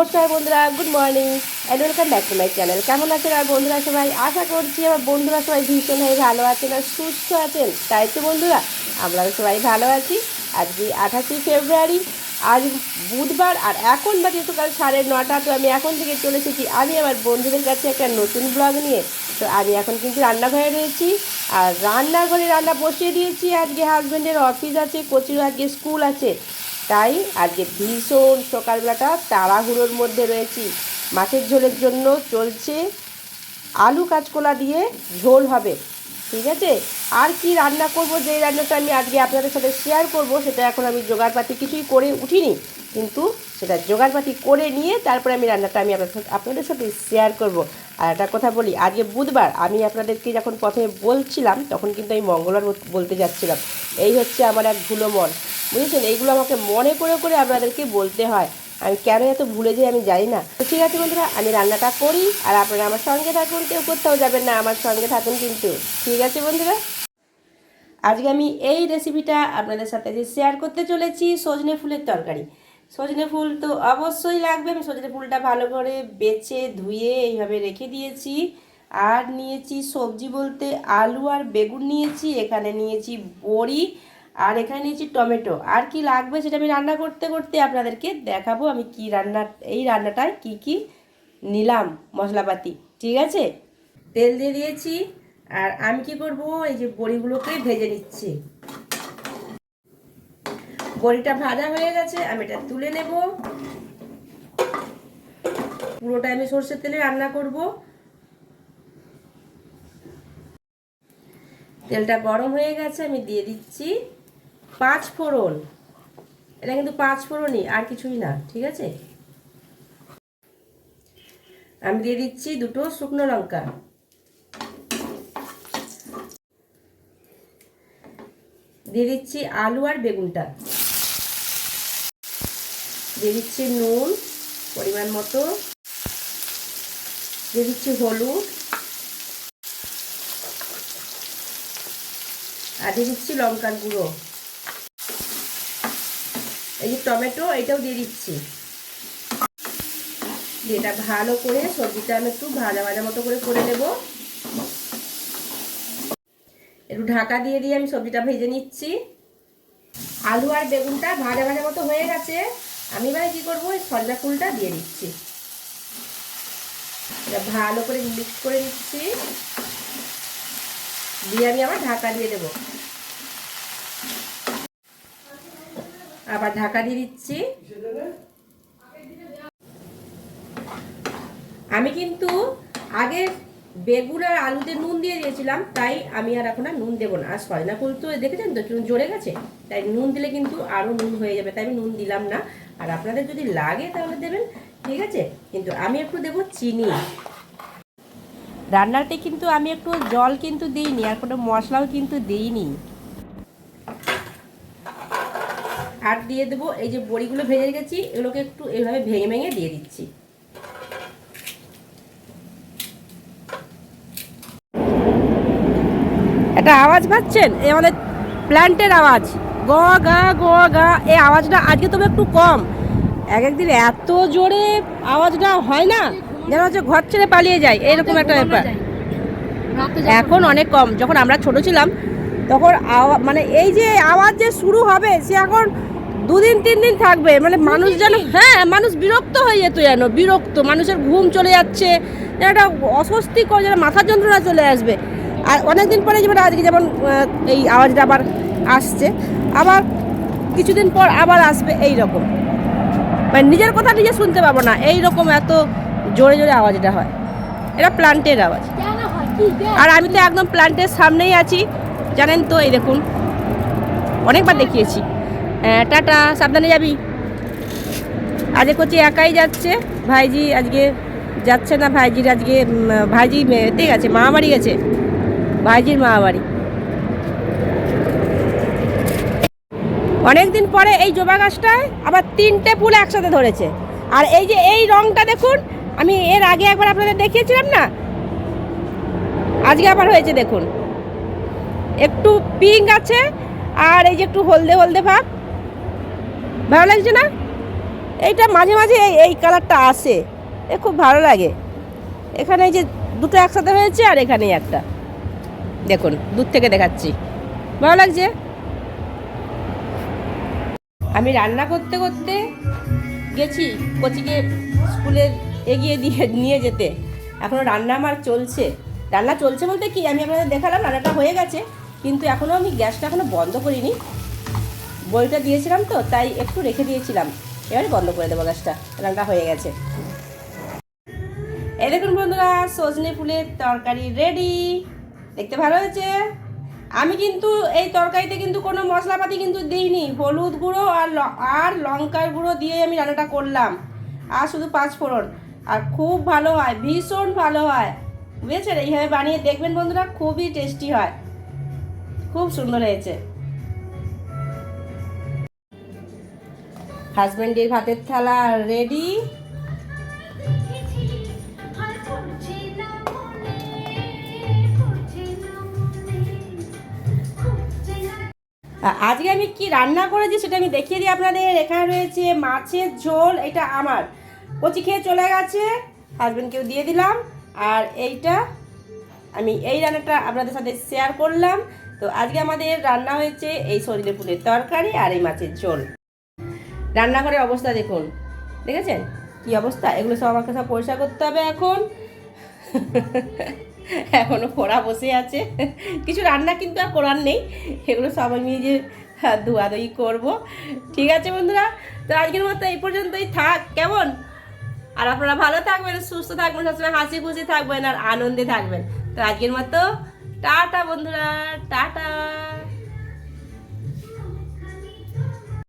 নমস্কার বন্ধুরা good morning and welcome back to my channel কেমন আছেন আর বন্ধুরা সবাই? আশা করছি আমার বন্ধুরা সবাই ভীষণ ভীষণভাবে ভালো আছেন আর সুস্থ আছেন। তাই তো বন্ধুরা আমরা সবাই ভালো আছি। আজকে আঠাশে ফেব্রুয়ারি, আজ বুধবার আর এখন বাজে সকাল সাড়ে নটা। তো আমি এখন থেকে চলে এসেছি। আমি আমার বন্ধুদের কাছে একটা নতুন ব্লগ নিয়ে। তো আমি এখন কিন্তু রান্নাঘরে রয়েছি। আর রান্নাঘরে রান্না বসিয়ে দিয়েছি। আজকে হাজব্যান্ডের অফিস আছে কোচিরও আজকে স্কুল আছে। তাই আজকে ভীষণ সকালবেলাটা তাড়াহুড়োর মধ্যে রয়েছি। মাছের ঝোলের জন্য চলছে আলু কাঁচকলা দিয়ে ঝোল হবে, ঠিক আছে? আর কি রান্না করব যে রান্নাটা আমি আজকে আপনাদের সাথে শেয়ার করব, সেটা এখন আমি জোগাড়পাতি কিছুই করে উঠিনি। কিন্তু সেটা জোগাড়পাতি করে নিয়ে তারপরে আমি রান্নাটা আমি আপনাদের সাথে আপনাদের সাথে শেয়ার করব। আর একটা কথা বলি, আজকে বুধবার আমি আপনাদেরকে যখন প্রথমে বলছিলাম, তখন কিন্তু আমি মঙ্গলবার বলতে যাচ্ছিলাম। এই হচ্ছে আমার এক ভুলো মন। বুঝেছেন? এইগুলো আমাকে মনে করে করে আপনাদেরকে বলতে হয়। আমি কেন এত ভুলে যাই আমি জানি না। তো ঠিক আছে বন্ধুরা, আমি রান্নাটা করি আর আপনারা আমার সঙ্গে থাকুন, কেউ কোথাও যাবেন না, আমার সঙ্গে থাকুন কিন্তু। ঠিক আছে বন্ধুরা? আজকে আমি এই রেসিপিটা আপনাদের সাথে যে শেয়ার করতে চলেছি, সজনে ফুলের তরকারি। সজনে ফুল তো অবশ্যই লাগবে। আমি সজনে ফুলটা ভালো করে বেছে, ধুয়ে এইভাবে রেখে দিয়েছি। আর নিয়েছি সবজি বলতে আলু আর বেগুন নিয়েছি, এখানে নিয়েছি বড়ি আর এখানে নিয়েছি টমেটো। আর কি লাগবে সেটা আমি রান্না করতে করতে আপনাদেরকে দেখাবো আমি কি রান্না, এই রান্নাটায় কি কি নিলাম মশলাপাতি, ঠিক আছে? তেল দিয়ে দিয়েছি, আর আমি কি করব, এই যে বড়িগুলোকে ভেজে নিচ্ছি। বড়িটা ভাজা হয়ে গেছে, আমি এটা তুলে নেব। পুরোটা আমি সর্ষের তেলে রান্না করব। তেলটা গরম হয়ে গেছে, আমি দিয়ে দিচ্ছি। পাঁচ ফোড়ন। এটা কিন্তু পাঁচ ফোড়নই, আর কিছুই না, ঠিক আছে? আমি দিয়ে দিচ্ছি দুটো শুকনো লঙ্কা। দিয়ে দিচ্ছি আলু আর বেগুনটা। দিয়ে দিচ্ছি নুন, পরিমাণ মতো। দিয়ে দিচ্ছি হলুদ। আর দিয়ে দিচ্ছি লঙ্কার গুঁড়ো। এই যে টমেটো, এটাও দিয়ে দিচ্ছি। এটা ভালো করে সবজিটা আমি একটু ভাজা ভাজা মতো করে করে নেব। একটু ঢাকা দিয়ে দিয়ে আমি সবজিটা ভেজে নিচ্ছি। আলু আর বেগুনটা ভাজা ভাজা মতো হয়ে গেছে। আমি এবারে কী করব ওই সজনা ফুলটা দিয়ে দিচ্ছি। এটা ভালো করে মিক্স করে দিচ্ছি দিয়ে আমি আবার ঢাকা দিয়ে দেব। আবার ঢাকা দিয়ে দিচ্ছি। আমি কিন্তু আগে বেগুন আর আলুতে নুন দিয়ে দিয়েছিলাম, তাই আমি আর এখন আর নুন দেবো না। আর সজনা ফুল তো দেখেছেন তো, চুন জ্বরে গেছে? তাই নুন দিলে কিন্তু আরও নুন হয়ে যাবে, তাই আমি নুন দিলাম না। আর আপনাদের যদি লাগে তাহলে দেবেন, ঠিক আছে? কিন্তু আমি একটু দেবো চিনি। রান্নাতে কিন্তু আমি একটু জল কিন্তু দিইনি, আর কোনো মশলাও কিন্তু দিইনি। আর দিয়ে দেবো এই যে বড়িগুলো ভেজে রেখেছি এগুলোকে একটু এইভাবে ভেঙে ভেঙে দিয়ে দিচ্ছি। একটা আওয়াজ পাচ্ছেন? এই আমাদের প্ল্যান্টের আওয়াজ। গ গা গ গা। এই আওয়াজটা আজকে তবে একটু কম। এক একদিন এত জোরে আওয়াজটা হয় না যেন হচ্ছে ঘর ছেড়ে পালিয়ে যায়। এরকম একটা ব্যাপার। এখন অনেক কম। যখন আমরা ছোট ছিলাম তখন মানে এই যে আওয়াজ যে শুরু হবে সে এখন দুদিন তিন দিন থাকবে। মানে মানুষ যেন হ্যাঁ মানুষ বিরক্ত হয়ে যেত যেন বিরক্ত। মানুষের ঘুম চলে যাচ্ছে একটা অস্বস্তিকর যেন মাথার যন্ত্রণা চলে আসবে। আর অনেকদিন পরে যেমন আজকে যেমন এই আওয়াজটা আবার আসছে আবার কিছুদিন পর আবার আসবে এই রকম মানে নিজের কথা নিজে শুনতে পাবো না এই রকম এত জোরে জোরে আওয়াজটা হয়। এটা প্লান্টের আওয়াজ। আর আমি তো একদম প্লান্টের সামনেই আছি জানেন তো এই দেখুন অনেকবার দেখিয়েছি। হ্যাঁ, টাটা সাবধানে যাবি। আজকে করছি একাই যাচ্ছে। ভাইজি আজকে যাচ্ছে না ভাইজির আজকে ভাইজি এতে গেছে মামাবাড়ি গেছে। ভাইজির মামাবাড়ি। অনেকদিন পরে এই জবা গাছটায় আবার তিনটে ফুল একসাথে ধরেছে। আর এই যে এই রংটা দেখুন আমি এর আগে একবার আপনাদের দেখিয়েছিলাম না? আজকে আবার হয়েছে দেখুন। একটু পিঙ্ক আছে আর এই যে একটু হলদে হলদে ভাব। ভালো লাগছে না? এইটা মাঝে মাঝে এই এই কালারটা আসে। এ খুব ভালো লাগে। এখানে যে দুটো একসাথে হয়েছে আর এখানে একটা। দেখুন, দূর থেকে দেখাচ্ছি। ভালো লাগছে? আমি রান্না করতে করতে গেছি কচিকে স্কুলে এগিয়ে দিয়ে নিয়ে যেতে। এখনও রান্না আমার চলছে। রান্না চলছে বলতে কি? আমি আপনাদের দেখালাম, রান্নাটা হয়ে গেছে। কিন্তু এখনও আমি গ্যাসটা এখনও বন্ধ করিনি। বইটা দিয়েছিলাম তো, তাই একটু রেখে দিয়েছিলাম। এবারে বন্ধ করে দেবো গ্যাসটা। রান্নাটা হয়ে গেছে। এই দেখুন বন্ধুরা, সজনে ফুলের তরকারি রেডি দেখতে ভালো হয়েছে? আমি কিন্তু এই তরকারিতে কিন্তু কোনো মশলাপাতি কিন্তু দিইনি। হলুদ গুঁড়ো আর আর লঙ্কার গুঁড়ো দিয়ে আমি রান্নাটা করলাম। আর শুধু পাঁচ ফোড়ন। আর খুব ভালো হয়, ভীষণ ভালো হয়। বুঝেছেন? এইভাবে বানিয়ে দেখবেন বন্ধুরা, খুবই টেস্টি হয়। খুব সুন্দর হয়েছে। হাজব্যান্ডের ভাতের থালা রেডি আজকে আমি কি রান্না করেছি সেটা আমি দেখিয়ে দিই আপনাদের। এখানে রয়েছে মাছের ঝোল, এটা আমার। কচি খেয়ে চলে গেছে হাজব্যান্ডকেও দিয়ে দিলাম। আর এইটা আমি এই রান্নাটা আপনাদের সাথে শেয়ার করলাম। তো আজকে আমাদের রান্না হয়েছে এই সজনে ফুলের তরকারি আর এই মাছের ঝোল। রান্নাঘরের অবস্থা দেখুন। দেখেছেন? কি অবস্থা? এগুলো সব আমাকে সব পরিষ্কার করতে হবে এখন? এখনও খোড়া বসে আছে। কিছু রান্না কিন্তু আর করার নেই। এগুলো সব আমি নিজে ধোয়াধুয়ি করব। ঠিক আছে বন্ধুরা? তো আজকের মতো এই পর্যন্তই থাক। কেমন? আর আপনারা ভালো থাকবেন, সুস্থ থাকবেন, সবসময় হাসি খুশি থাকবেন আর আনন্দে থাকবেন। তো আজকের মতো টাটা বন্ধুরা, টাটা।